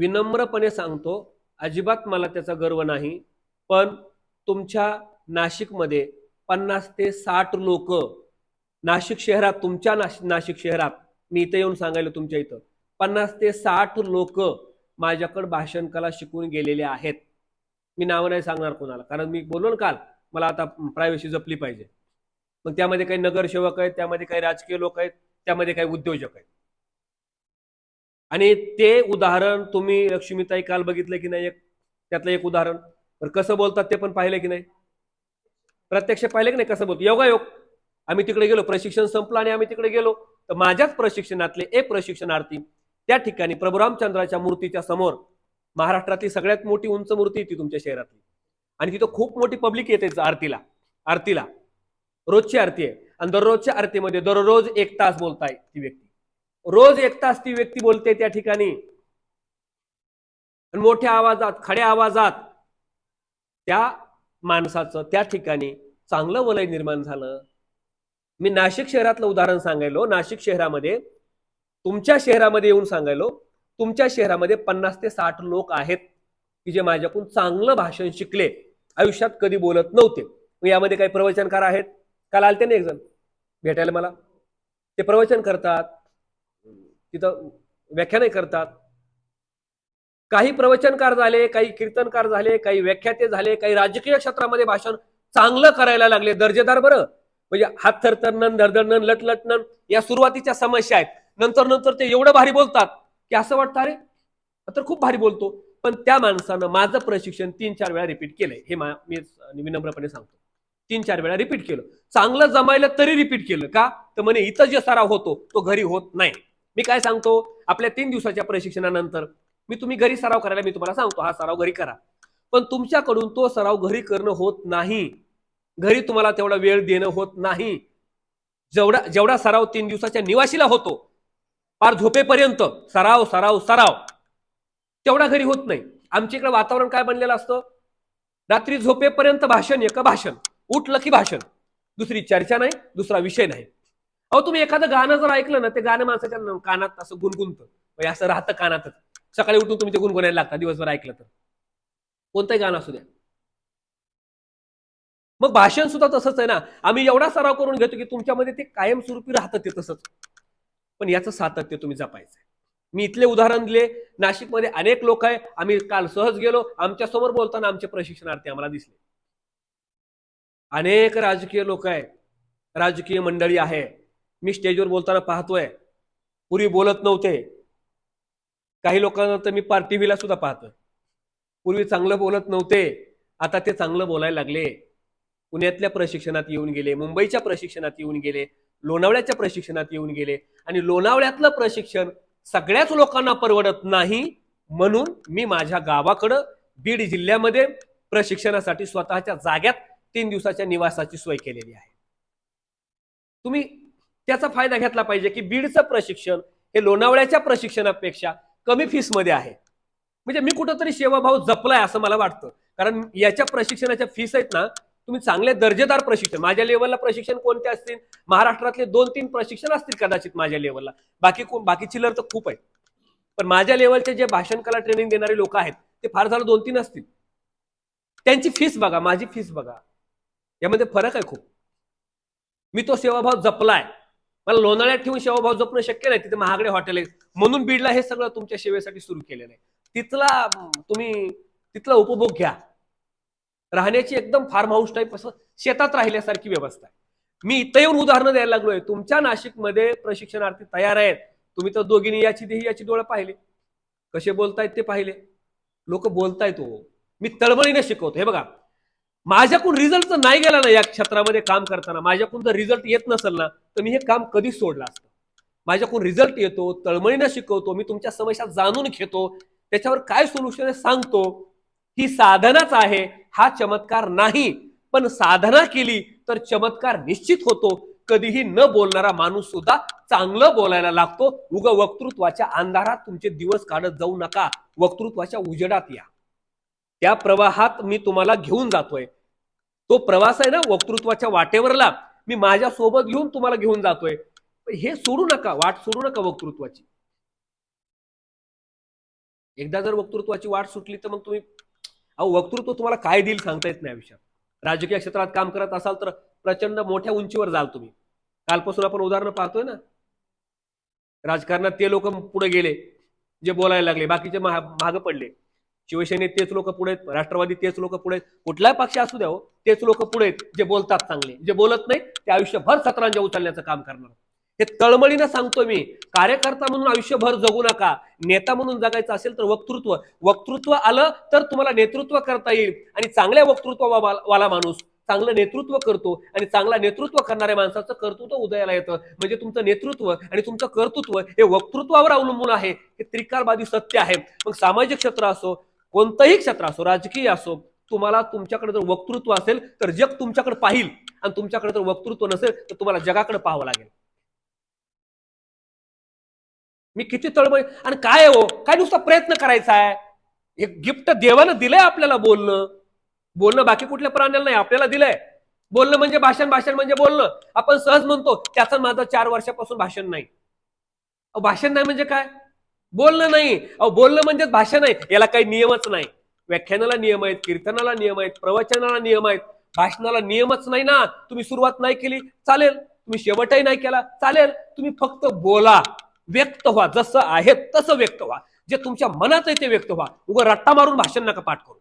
विनम्रपणे सांगतो अजिबात मला त्याचा गर्व नाही पण तुमच्या नाशिकमध्ये पन्नास ते साठ लोक नाशिक शहरात तुमच्या नाशिक नाशिक शहरात मी इथं येऊन सांगायला तुमच्या इथं पन्नास ते साठ लोक माझ्याकडे भाषण कला शिकून गेलेले आहेत. मी नावं नाही सांगणार कोणाला कारण मी बोललो ना काल मला आता प्रायव्हसी जपली पाहिजे. मग त्यामध्ये काही नगरसेवक आहेत त्यामध्ये काही राजकीय लोक आहेत त्यामध्ये काही उद्योजक आहेत. आणि ते उदाहरण तुम्ही लक्ष्मीताई काल बघितलं की नाही? एक त्यातलं एक उदाहरण. तर कसं बोलतात ते पण पाहिलं की नाही? प्रत्यक्ष पाहिलं की नाही कसं बोलतो? योगायोग. आम्ही तिकडे गेलो प्रशिक्षण संपलं आणि आम्ही तिकडे गेलो. तर माझ्याच प्रशिक्षणातले एक प्रशिक्षणार्थी त्या ठिकाणी प्रभुरामचंद्राच्या मूर्तीच्या समोर महाराष्ट्रातली सगळ्यात मोठी उंच मूर्ती ती तुमच्या शहरातली. आणि तिथं खूप मोठी पब्लिक येते आरतीला आरतीला. रोजची आरती आहे. आणि दररोजच्या आरतीमध्ये दररोज एक तास बोलताय ती व्यक्ती. रोज एक तास ती व्यक्ती बोलते त्या ठिकाणी. मोठ्या आवाजात खड्या आवाजात त्या माणसाचं त्या ठिकाणी चांगलं वलय निर्माण झालं. मी नाशिक शहरातलं उदाहरण सांगायलो. नाशिक शहरामध्ये तुमच्या शहरामध्ये येऊन सांगायलो तुमच्या शहरामध्ये पन्नास ते साठ लोक आहेत की जे माझ्याकडून चांगलं भाषण शिकले. आयुष्यात कधी बोलत नव्हते. यामध्ये काही प्रवचनकार आहेत? काल आलते ना एक जण? भेटायला मला? ते प्रवचन करतात. तिथं व्याख्याने करतात. काही प्रवचनकार झाले काही कीर्तनकार झाले काही व्याख्याते झाले काही राजकीय क्षेत्रामध्ये भाषण चांगलं करायला लागले. दर्जेदार बरं. म्हणजे हात थरथरणन धरधरणन लटलटणन या सुरुवातीच्या समस्या आहेत. नंतर नंतर ते एवढं भारी बोलतात की असं वाटतं अरे तर खूप भारी बोलतो. पण त्या माणसानं माझं प्रशिक्षण तीन चार वेळा रिपीट केलंय. हे मी विनम्रपणे सांगतो. तीन चार वेळा रिपीट केलं. चांगलं जमायलं तरी रिपीट केलं. का? तर म्हणे इथं जे सराव होतो तो घरी होत नाही. मी काय सांगतो? आपल्या तीन दिवसाच्या प्रशिक्षणानंतर मी तुम्ही घरी सराव करायला मी तुम्हाला सांगतो हा सराव घरी करा. पण तुमच्याकडून तो सराव घरी करणं होत नाही. घरी तुम्हाला तेवढा वेळ देणं होत नाही. जेवढा जेवढा सराव तीन दिवसाच्या निवासीला होतो पार झोपेपर्यंत सराव सराव सराव तेवढा घरी होत नाही. आमच्या इकडे वातावरण काय बनलेलं असतं? रात्री झोपेपर्यंत भाषण एक भाषण उठलं की भाषण. दुसरी चर्चा नाही दुसरा विषय नाही. अहो तुम्ही एखादं गाणं जर ऐकलं ना ते गाणं माणसाच्या कानात असं गुणगुणतं. म्हणजे असं राहतं कानातच. सकाळी उठून तुम्ही ते गुणगुणायला लागता दिवसभर ऐकलं तर. कोणतंही गाणं असू द्या. मग भाषण सुद्धा तसंच आहे ना. आम्ही एवढा सराव करून घेतो की तुमच्यामध्ये ते कायमस्वरूपी राहतं ते तसंच. पण याचं सातत्य तुम्ही जपायचं मी इथले उदाहरण दिले. नाशिकमध्ये अनेक लोक आहे. आम्ही काल सहज गेलो. आमच्यासमोर बोलताना आमचे प्रशिक्षणार्थी आम्हाला दिसले. अनेक राजकीय लोक आहे राजकीय मंडळी आहे. मी स्टेजवर बोलताना पाहतोय. पूर्वी बोलत नव्हते. काही लोकांना तर मी पार टीव्हीला सुद्धा पाहतोय. पूर्वी चांगलं बोलत नव्हते. आता ते चांगलं बोलायला लागले. पुण्यातल्या प्रशिक्षणात येऊन गेले मुंबईच्या प्रशिक्षणात येऊन गेले लोणावळ्याच्या प्रशिक्षणात येऊन गेले आणि लोणावळ्यातलं प्रशिक्षण सगळ्याच लोकांना परवडत नाही म्हणून मी माझ्या गावाकडं बीड जिल्ह्यामध्ये प्रशिक्षणासाठी स्वतःच्या जाग्यात तीन दिवसाच्या निवासाची सोय केलेली आहे. तुम्ही त्याचा फायदा घेतला पाहिजे की बीडचं प्रशिक्षण हे लोणावळ्याच्या प्रशिक्षणापेक्षा कमी फीसमध्ये आहे. म्हणजे मी कुठंतरी सेवाभाव जपलाय असं मला वाटतं. कारण याच्या प्रशिक्षणाच्या फीस आहेत ना तुम्ही चांगले दर्जेदार प्रशिक्षण माझ्या लेवलला प्रशिक्षण कोणते असतील? महाराष्ट्रातले दोन तीन प्रशिक्षण असतील कदाचित माझ्या लेवलला. बाकी कोण बाकी चिलर तर खूप आहेत. पण माझ्या लेवलचे जे भाषण कला ट्रेनिंग देणारे लोक आहेत ते फार झालं दोन तीन असतील. त्यांची फीस बघा माझी फीस बघा. यामध्ये फरक आहे खूप. मी तो सेवाभाव जपलाय. कारण लोणाळ्यात ठेवून सेवाभाव जपणं शक्य नाही. तिथे महागडे हॉटेल आहेत. म्हणून बीडला हे सगळं तुमच्या सेवेसाठी सुरू केलेलं आहे. तिथला तुम्ही तिथला उपभोग घ्या. राहण्याची एकदम फार्म हाऊस टाईप असं शेतात राहिल्यासारखी व्यवस्था आहे. मी इथं येऊन उदाहरणं द्यायला लागलोय. तुमच्या नाशिकमध्ये प्रशिक्षणार्थी तयार आहेत. तुम्ही तर दोघींनी याची देही याची डोळे पाहिले. कसे बोलतायत ते पाहिले. लोक बोलतायत हो. मी तळमळीने शिकवतो. हे बघा. माझ्याकडून रिझल्ट जर नाही गेला ना या क्षेत्रामध्ये काम करताना. माझ्याकडून जर रिझल्ट येत नसेल ना तर मी हे काम कधीच सोडलं असतं. माझ्याकडून रिझल्ट येतो तळमळीनं शिकवतो मी तुमच्या समस्या जाणून घेतो त्याच्यावर काय सोल्युशन आहे सांगतो. ही साधनाच आहे हा चमत्कार नाही. पण साधना केली तर चमत्कार निश्चित होतो. कधीही न बोलणारा माणूस सुद्धा चांगलं बोलायला लागतो. उग वक्तृत्वाच्या अंधारात तुमचे दिवस काढत जाऊ नका. वक्तृत्वाच्या उजेडात या. त्या प्रवाहात मी तुम्हाला घेऊन जातोय. तो प्रवास आहे ना वक्तृत्वाच्या वाटेवरला. मी माझ्या सोबत घेऊन तुम्हाला घेऊन जातोय. हे सोडू नका वाट सोडू नका वक्तृत्वाची. एकदा जर वक्तृत्वाची वाट सुटली तर मग तुम्ही अहो वक्तृत्व तुम्हाला काय देईल सांगता येत नाही आयुष्यात. राजकीय क्षेत्रात काम करत असाल तर प्रचंड मोठ्या उंचीवर जाल तुम्ही. कालपासून आपण उदाहरणं पाहतोय ना. राजकारणात ते लोक पुढे गेले जे बोलायला लागले बाकीचे महाग पडले. शिवसेनेत तेच लोक पुढे आहेत राष्ट्रवादी तेच लोक पुढे आहेत. कुठलाही पक्ष असू द्या हो तेच लोक पुढे आहेत जे बोलतात चांगले. जे बोलत नाही ते आयुष्यभर सतरांजा उचलण्याचं काम करणार. हे तळमळीनं सांगतो मी. कार्यकर्ता म्हणून आयुष्यभर जगू नका. नेता म्हणून जगायचं असेल तर वक्तृत्व. वक्तृत्व आलं तर तुम्हाला नेतृत्व करता येईल. आणि चांगल्या वक्तृत्ववाला माणूस चांगलं नेतृत्व करतो आणि चांगला नेतृत्व करणाऱ्या माणसाचं कर्तृत्व उदयाला येतं. म्हणजे तुमचं नेतृत्व आणि तुमचं कर्तृत्व हे वक्तृत्वावर अवलंबून आहे. हे त्रिकालबाधी सत्य आहे. मग सामाजिक क्षेत्र असो कोणतंही क्षेत्र असो राजकीय असो तुम्हाला तुमच्याकडे जर वक्तृत्व असेल तर जग तुमच्याकडे पाहिल. आणि तुमच्याकडे जर वक्तृत्व नसेल तर तुम्हाला जगाकडे पाहावं लागेल. मी किती तळमळ आणि काय हो? काय नुसता प्रयत्न करायचा आहे? एक गिफ्ट देवानं दिलंय आपल्याला बोलणं. बोलणं बाकी कुठल्या प्राण्याला नाही आपल्याला दिलंय. बोलणं म्हणजे भाषण भाषण म्हणजे बोलणं. आपण सहज म्हणतो त्याचं माझं चार वर्षापासून भाषण नाही. भाषण नाही म्हणजे काय? बोलणं नाही. अहो बोलणं म्हणजेच भाषण आहे याला काही नियमच नाही. व्याख्यानाला नियम आहेत कीर्तनाला नियम आहेत प्रवचनाला नियम आहेत. भाषणाला नियमच नाही ना. तुम्ही सुरुवात नाही केली चालेल. तुम्ही शेवटही नाही केला चालेल. तुम्ही फक्त बोला. व्यक्त व्हा. जसं आहे तसं व्यक्त व्हा. जे तुमच्या मनात आहे ते व्यक्त व्हा. उगं रट्टा मारून भाषण नका पाठ करू.